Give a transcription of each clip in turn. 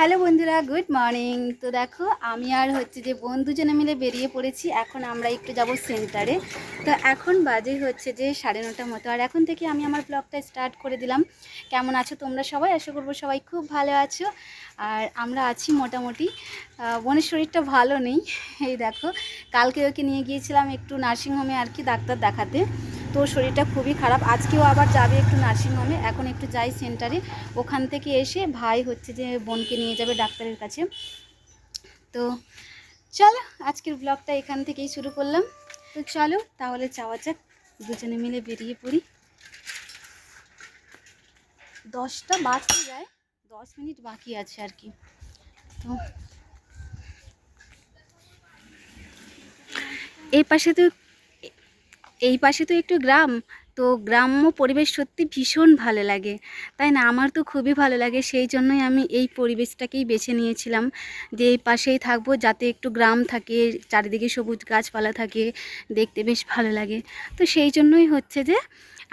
Hello বন্ধুরা, good morning. তো দেখো, আমি আর হচ্ছে যে বন্ধুজনে মিলে বেরিয়ে পড়েছি। এখন আমরা একটু যাব সেন্টারে। তো এখন বাজে হচ্ছে যে সাড়ে নটা মতো। আর এখন থেকে আমি আমার ব্লগটা স্টার্ট করে দিলাম। কেমন আছো তোমরা সবাই? আশা করব সবাই খুব ভালো আছো। আর আমরা আছি মোটামুটি। বোনের শরীরটা ভালো নেই। এই দেখো, কালকে ওকে নিয়ে গিয়েছিলাম একটু নার্সিংহোমে আর কি ডাক্তার দেখাতে। তো ওর শরীরটা খুবই খারাপ। আজকেও আবার যাবে একটু নার্সিংহোমে। এখন একটু যাই সেন্টারে। ওখান থেকে এসে ভাই হচ্ছে যে বোনকে নিয়ে যাবে ডাক্তারের কাছে। তো চলো, আজকের ব্লগটা এখান থেকেই শুরু করলাম। তো চলো, তাহলে যাওয়া যাক। দুজনে মিলে বেরিয়ে পড়ি। দশটা বাজতে যায়। দশ মিনিট বাকি আছে আর কি। তো এই পাশে তো এই পাশে তো একটু গ্রাম, তো গ্রাম্য পরিবেশ সত্যি ভীষণ ভালো লাগে। তাই না? আমার তো খুবই ভালো লাগে, সেই জন্যই আমি এই পরিবেশটাকেই বেছে নিয়েছিলাম। যে এই পাশেই থাকব যাতে একটু গ্রাম থাকে, চারিদিকে সবুজ গাছপালা থাকে, দেখতে বেশ ভালো লাগে। তো সেই জন্যই হচ্ছে যে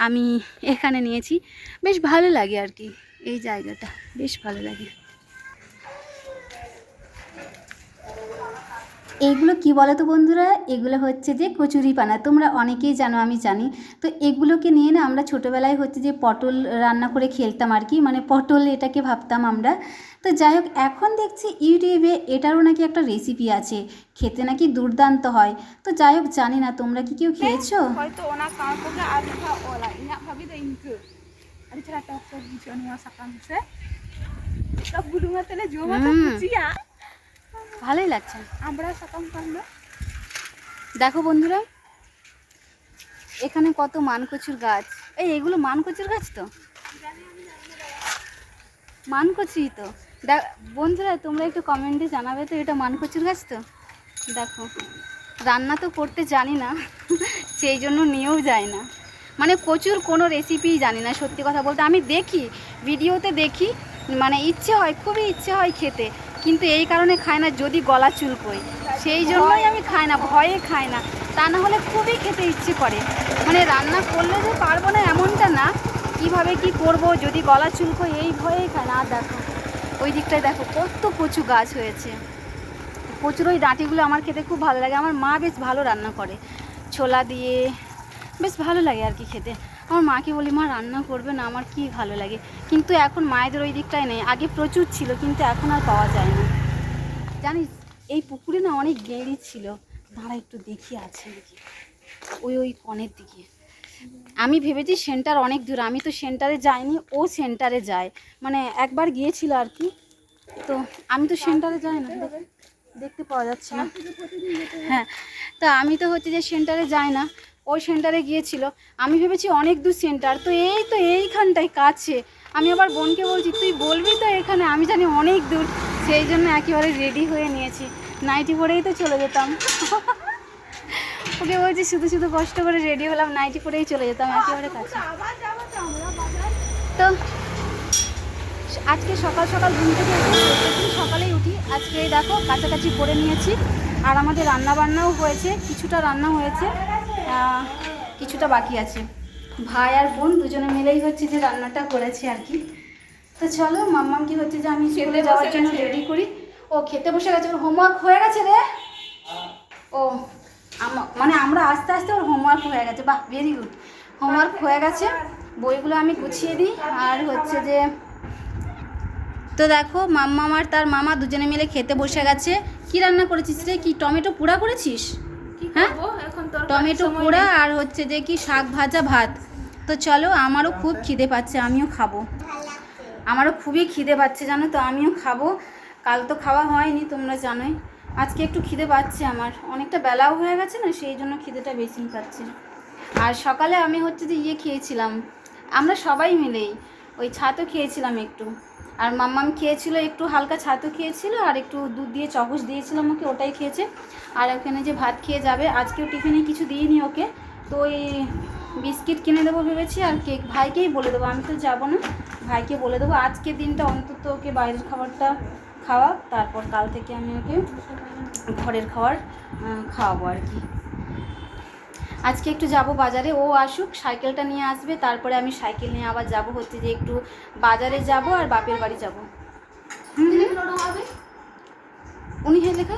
আমি এখানে নিয়েছি। বেশ ভালো লাগে আর কি, এই জায়গাটা, বেশ ভালো লাগে। এইগুলো কি বলো তো বন্ধুরা? এগুলো হচ্ছে যে কচুরি পানা। তোমরা অনেকেই জানো আমি জানি। তো এগুলোকে নিয়ে না আমরা ছোটোবেলায় হচ্ছে যে পটল রান্না করে খেলতাম আর কি। মানে পটল এটাকে ভাবতাম আমরা। তো যাই হোক এখন দেখছি ইউটিউবে এটারও নাকি একটা রেসিপি আছে। খেতে নাকি দুর্দান্ত হয়। তো যাই হোক জানি না তোমরা কি কেউ খেয়েছো? kuciya. ভালোই লাগছে। আমরা sakam kanna. দেখো বন্ধুরা এখানে কত মানকচুর গাছ। এই এগুলো মানকচুর গাছ তো? মানকচি তো। দেখ বন্ধুরা তোমরা একটু কমেন্টে জানাবে তো এটা মানকচুর গাছ তো? দেখো রান্না তো করতে জানি না সেই জন্য নিয়েও যায় না। মানে প্রচুর কোনো রেসিপিই জানি না সত্যি কথা বলতে। আমি দেখি ভিডিওতে দেখি মানে ইচ্ছে হয় খুবই ইচ্ছে হয় খেতে। কিন্তু এই কারণে খায় না যদি গলা চুলকোয়। সেই জন্যই আমি খাই না, ভয়ে খাই না। তা না হলে খুবই খেতে ইচ্ছে করে। মানে রান্না করলে যে পারব না এমনটা না, কীভাবে কি করব যদি গলা চুলকোয় এই ভয়েই খায় না। দেখো, ওই দিকটায় দেখো কত কচু গাছ হয়েছে। কচুর ওই ডাঁটিগুলো আমার খেতে খুব ভালো লাগে। আমার মা বেশ ভালো রান্না করে। ছোলা দিয়ে, বেশ ভালো লাগে আর কি খেতে। আমার মাকে বলি, মা, রান্না করবে না, আমার কি ভালো লাগে? কিন্তু এখন মায়েদের ওই দিকটাই নেই। আগে প্রচুর ছিল, কিন্তু এখন আর পাওয়া যায় না। জানিস, এই পুকুরে না অনেক গেঁড়ি ছিল। দাঁড়া, একটু দেখি আছে নাকি। ওই ওই কনের দিকে। আমি ভেবেছি সেন্টার অনেক দূর। আমি তো সেন্টারে যাইনি, ও সেন্টারে যায়। মানে একবার গিয়েছিল আর কি। তো আমি তো সেন্টারে যাই না। দেখতে পাওয়া যাচ্ছে না। হ্যাঁ তা আমি তো হচ্ছে যে সেন্টারে যাই না। ওই সেন্টারে গিয়েছিল। আমি ভেবেছি অনেক দূর সেন্টার, তো এই তো এইখানটায় কাছে। আমি আবার বোনকে বলছি, তুই বলবি তো এখানে? আমি জানি অনেক দূর। সেই জন্য একেবারে রেডি হয়ে নিয়েছি। নাইটি পরেই তো চলে যেতাম। ওকে বলছি, শুধু শুধু কষ্ট করে রেডি হলাম, নাইটি পরেই চলে যেতাম, একেবারে কাছে. তো আজকে সকাল সকাল ঘুম থেকে সকালেই উঠি। আজকে দেখো, কাছাকাছি করে নিয়েছি। আর আমাদের রান্না বান্নাও হয়েছে, কিছুটা রান্না হয়েছে। কিছুটা বাকি আছে। ভাই আর বোন দুজনে মিলেই হচ্ছে যে রান্নাটা করেছে আর কি। তো চলো মাম্মাম কি হচ্ছে যে আমি স্কুলে যাওয়ার জন্য রেডি করি। ও খেতে বসে গেছে ওর হোমওয়ার্ক হয়ে গেছে রে। ও আম- মানে আমরা আস্তে আস্তে ওর হোমওয়ার্ক হয়ে গেছে বাহ ভেরি গুড হোমওয়ার্ক হয়ে গেছে বইগুলো আমি গুছিয়ে দিই। আর হচ্ছে যে তো দেখো মাম্মা আর তার মামা দুজনে মিলে খেতে বসে গেছে। কি রান্না করেছিস রে? কি টমেটো পোড়া করেছিস? হ্যাঁ? টমেটো পোড়া আর হচ্ছে যে কি শাক ভাজা ভাত। তো চলো আমারও খুব খিদে পাচ্ছে আমিও খাব। আমারও খুবই খিদে পাচ্ছে জানো তো আমিও খাব। কাল তো খাওয়া হয়নি তোমরা জানোই। আজকে একটু খিদে পাচ্ছে আমার। অনেকটা বেলাও হয়ে গেছে না সেই জন্য খিদেটা বেশি পাচ্ছে। আর সকালে আমি হচ্ছে যে ইয়ে খেয়েছিলাম। আমরা সবাই মিলেই ওই ছাতও খেয়েছিলাম একটু। আর মাম্মাম খেয়েছিল, একটু হালকা ছাতু খেয়েছিল আর একটু দুধ দিয়ে চকস দিয়েছিলাম ওকে ওটাই খেয়েছে। আর ওখানে যে ভাত খেয়ে যাবে, আজকেও টিফিনে কিছু দিইনি ওকে। তো ওই বিস্কিট কিনে দেবো ভেবেছি আর কেক ভাইকেই বলে দেবো, আমি তো যাব না। ভাইকে বলে দেবো আজকের দিনটা অন্তত ওকে বাইরের খাবারটা খাওয়া তারপর কাল থেকে আমি ওকে ঘরের খাবার খাওয়াবো আর কি। আজকে একটু যাব বাজারে ও আসুক সাইকেলটা নিয়ে আসবে তারপরে আমি সাইকেল নিয়ে আবার যাব হচ্ছে যে একটু বাজারে যাব আর বাপের বাড়ি যাব। উনি হে লেখা?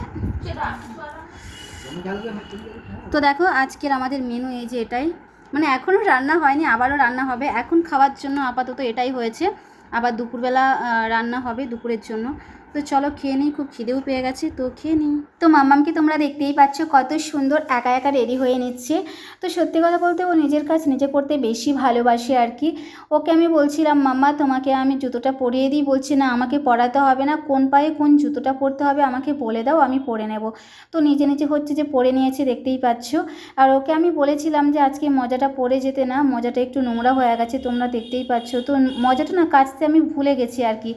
তো দেখো আজকের আমাদের মেনু এই যে এটাই। মানে এখনও রান্না হয়নি আবারও রান্না হবে। এখন খাওয়ার জন্য আপাতত এটাই হয়েছে। আবার দুপুরবেলা রান্না হবে দুপুরের জন্য। তো চলো খেয়ে নিই, খুব খিদেও পেয়ে গেছে, তো খেয়ে নিই। তো মাম্মামকে তোমরা দেখতেই পাচ্ছ কত সুন্দর একা একা রেডি হয়ে নিচ্ছে। তো সত্যি কথা বলতে ও নিজের কাজ নিজে করতে বেশি ভালোবাসে আর কি। ওকে আমি বলছিলাম, মাম্মা, তোমাকে আমি জুতোটা পরিয়ে দিই। বলছি, না, আমাকে পরাতে হবে না। কোন পায়ে কোন জুতোটা পরতে হবে আমাকে বলে দাও, আমি পরে নেব। তো নিজে নিজে হচ্ছে যে পরে নিয়েছে, দেখতেই পাচ্ছ। আর ওকে আমি বলেছিলাম যে, আজকে মজাটা পরে যেতে না, মজাটা একটু নোংরা হয়ে গেছে, তোমরা দেখতেই পাচ্ছ। তো মজাটা না, কাচতে আমি ভুলে গেছি আর কি।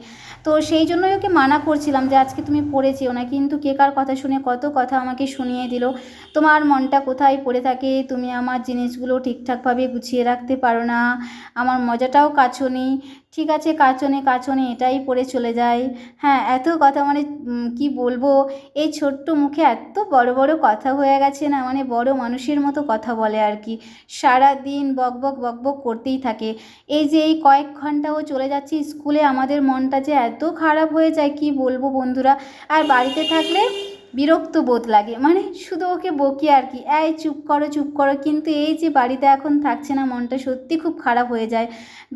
তো সেই জন্যই ওকে মানা করছিলাম যে আজকে তুমি পড়ে যেও না, কিন্তু কে কার কথা শুনে কত কথা আমাকে শুনিয়ে দিল। তোমার মনটা কোথায় পড়ে থাকে তুমি আমার জিনিসগুলো ঠিকঠাকভাবে গুছিয়ে রাখতে পারো না, আমার মজাটাও কাছোনি ঠিক আছে, কাচনে কাচনে এটাই পড়ে চলে যায়। হ্যাঁ এত কথা মানে কি বলব? এই ছোট্ট মুখে এত বড় বড় কথা হয়ে গেছে না মানে বড় মানুষের মতো কথা বলে আর কি। সারা দিন বক বক বক বক করতেই থাকে। এই যে এই কয়েক ঘণ্টা ও চলে যাচ্ছে স্কুলে, আমাদের মনটা যে এত খারাপ হয়ে যায়, কি বলব বন্ধুরা? আর বাড়িতে থাকলে বিরক্ত বোধ লাগে। মানে শুধু ওকে বকি আর কি, এই চুপ করো চুপ করো। কিন্তু এই যে বাড়িতে এখন থাকছে না, মনটা সত্যি খুব খারাপ হয়ে যায়।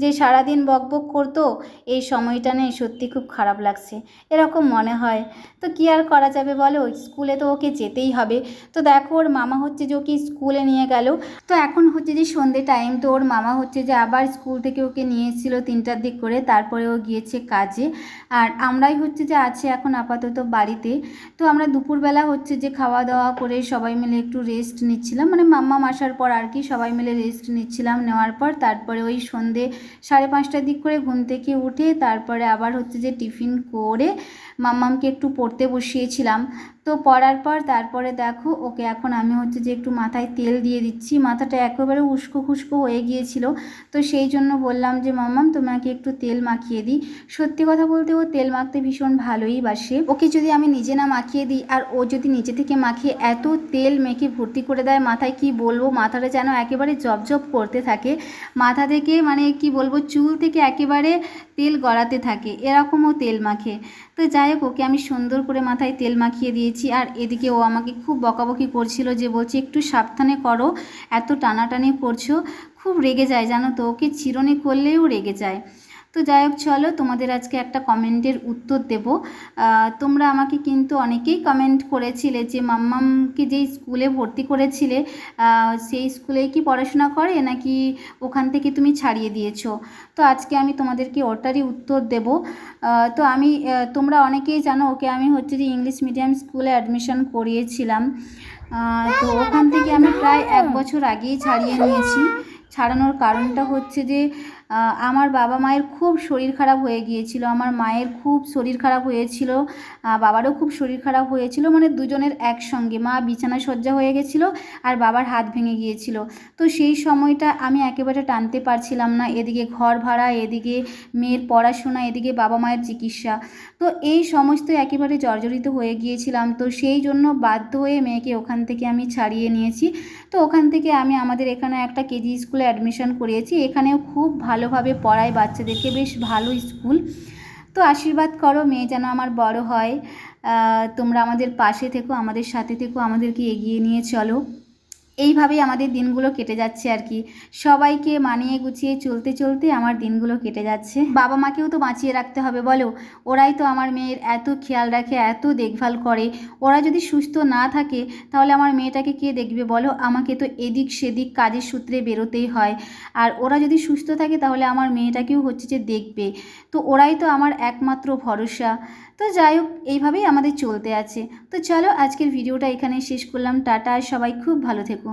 যে সারাদিন বক বক করতো, এই সময়টা নেই সত্যি খুব খারাপ লাগছে। এরকম মনে হয়। তো কী আর করা যাবে বলো? স্কুলে তো ওকে যেতেই হবে। তো দেখো, ওর মামা হচ্ছে যে ওকে স্কুলে নিয়ে গেল। তো এখন হচ্ছে যে সন্ধে টাইম, তো ওর মামা হচ্ছে যে আবার স্কুল থেকে ওকে নিয়ে এসেছিল তিনটার দিক করে। তারপরে ও গিয়েছে কাজে। আর আমরাই হচ্ছে যে আছে এখন আপাতত বাড়িতে। তো আমরা দুপুরবেলা হচ্ছে যে খাওয়া দাওয়া করে সবাই মিলে একটু রেস্ট নিচ্ছিলাম। মানে মাম্মা আসার পর আর কি সবাই মিলে রেস্ট নিচ্ছিলাম নেওয়ার পর। তারপরে ওই সন্ধে সাড়ে পাঁচটার দিক করে ঘুম থেকে উঠে তারপরে আবার হচ্ছে যে টিফিন করে মাম্মামকে একটু পড়তে বসিয়েছিলাম। তো পড়ার পর তারপরে দেখো, ওকে এখন আমি হচ্ছে যে একটু মাথায় তেল দিয়ে দিচ্ছি। মাথাটা একেবারে উস্কো খুস্কো হয়ে গিয়েছিল। তো সেই জন্য বললাম যে, মাম্মাম, তোমাকে একটু তেল মাখিয়ে দিই। সত্যি কথা বলতে ও তেল মাখতে ভীষণ ভালোই বাসে। ওকে যদি আমি নিজে না মাখিয়ে দিই, আর ও যদি নিজে থেকে মাখিয়ে এত তেল মেখে ভর্তি করে দেয়, মাথায় কি বলব? মাথাটা যেন একেবারে জবজব করতে থাকে। মাথা থেকে মানে কি বলব? চুল থেকে একেবারে তেল গড়াতে থাকে। এরকমও তেল মাখে। তো যাই হোক ওকে আমি সুন্দর করে মাথায় তেল মাখিয়ে দিয়েছি। আর এদিকে ও আমাকে খুব বকাবকি করছিল যে বলছে, একটু সাবধানে করো, এত টানাটানি করছ, খুব রেগে যায় জানো তো, ওকে চিরনি করলেও রেগে যায়। তো যাই হোক, চলো তোমাদের আজকে একটা কমেন্টের উত্তর দেব। তোমরা আমাকে কিন্তু অনেকেই কমেন্ট করেছিলে যে, মাম্মামকে যেই স্কুলে ভর্তি করেছিলে সেই স্কুলেই কি পড়াশোনা করে নাকি ওখান থেকে তুমি ছাড়িয়ে দিয়েছ? তো আজকে আমি তোমাদেরকে ওটারই উত্তর দেব। তো আমি তোমরা অনেকেই জানো, ওকে আমি হচ্ছে যে ইংলিশ মিডিয়াম স্কুলে অ্যাডমিশন করিয়েছিলাম। তো ওখান থেকে আমি প্রায় এক বছর আগেই ছাড়িয়ে নিয়েছি। ছাড়ানোর কারণটা হচ্ছে যে আমার বাবা মায়ের খুব শরীর খারাপ হয়ে গিয়েছিল, আমার মায়ের খুব শরীর খারাপ হয়েছিল বাবারও খুব শরীর খারাপ হয়েছিল মানে দুজনের একসঙ্গে, মা বিছানা সজ্জা হয়ে গেছিল আর বাবার হাত ভেঙে গিয়েছিল। তো সেই সময়টা আমি একেবারে টানতে পারছিলাম না, এদিকে ঘর ভাড়া, এদিকে মেয়ের পড়াশোনা, এদিকে বাবা মায়ের চিকিৎসা। তো এই সমস্ত একেবারে জর্জরিত হয়ে গিয়েছিলাম, তো সেই জন্য বাধ্য হয়ে মেয়েকে ওখান থেকে আমি ছাড়িয়ে নিয়েছি। তো ওখান থেকে আমি আমাদের এখানে একটা কেজি স্কুলে অ্যাডমিশন করিয়েছি, এখানেও খুব ভালোভাবে পড়ায় বাচ্চাদেরকে, বেশ ভালো স্কুল। তো আশীর্বাদ করো মেয়ে যেন আমার বড় হয়। তোমরা আমাদের পাশে থেকো, আমাদের সাথে থেকো, আমাদেরকে এগিয়ে নিয়ে চলো। এইভাবেই আমাদের দিনগুলো কেটে যাচ্ছে আর কি। সবাইকে মানিয়ে গুছিয়ে চলতে চলতে আমার দিনগুলো কেটে যাচ্ছে। বাবা মাকেও তো বাঁচিয়ে রাখতে হবে, বলো? ওরাই তো আমার মেয়ের এত খেয়াল রাখে, এত দেখভাল করে। ওরা যদি সুস্থ না থাকে, তাহলে আমার মেয়েটাকে কে দেখবে, বলো? আমাকে তো এদিক সেদিক কাজের সূত্রে বেরোতেই হয়। আর ওরা যদি সুস্থ থাকে, তাহলে আমার মেয়েটাকেও হচ্ছে যে দেখবে। তো ওরাই তো আমার একমাত্র ভরসা। তো যাই হোক, এইভাবেই আমাদের চলতে আছে। তো চলো, আজকের ভিডিওটা এখানে শেষ করলাম। টাটা সবাই খুব ভালো থেকো।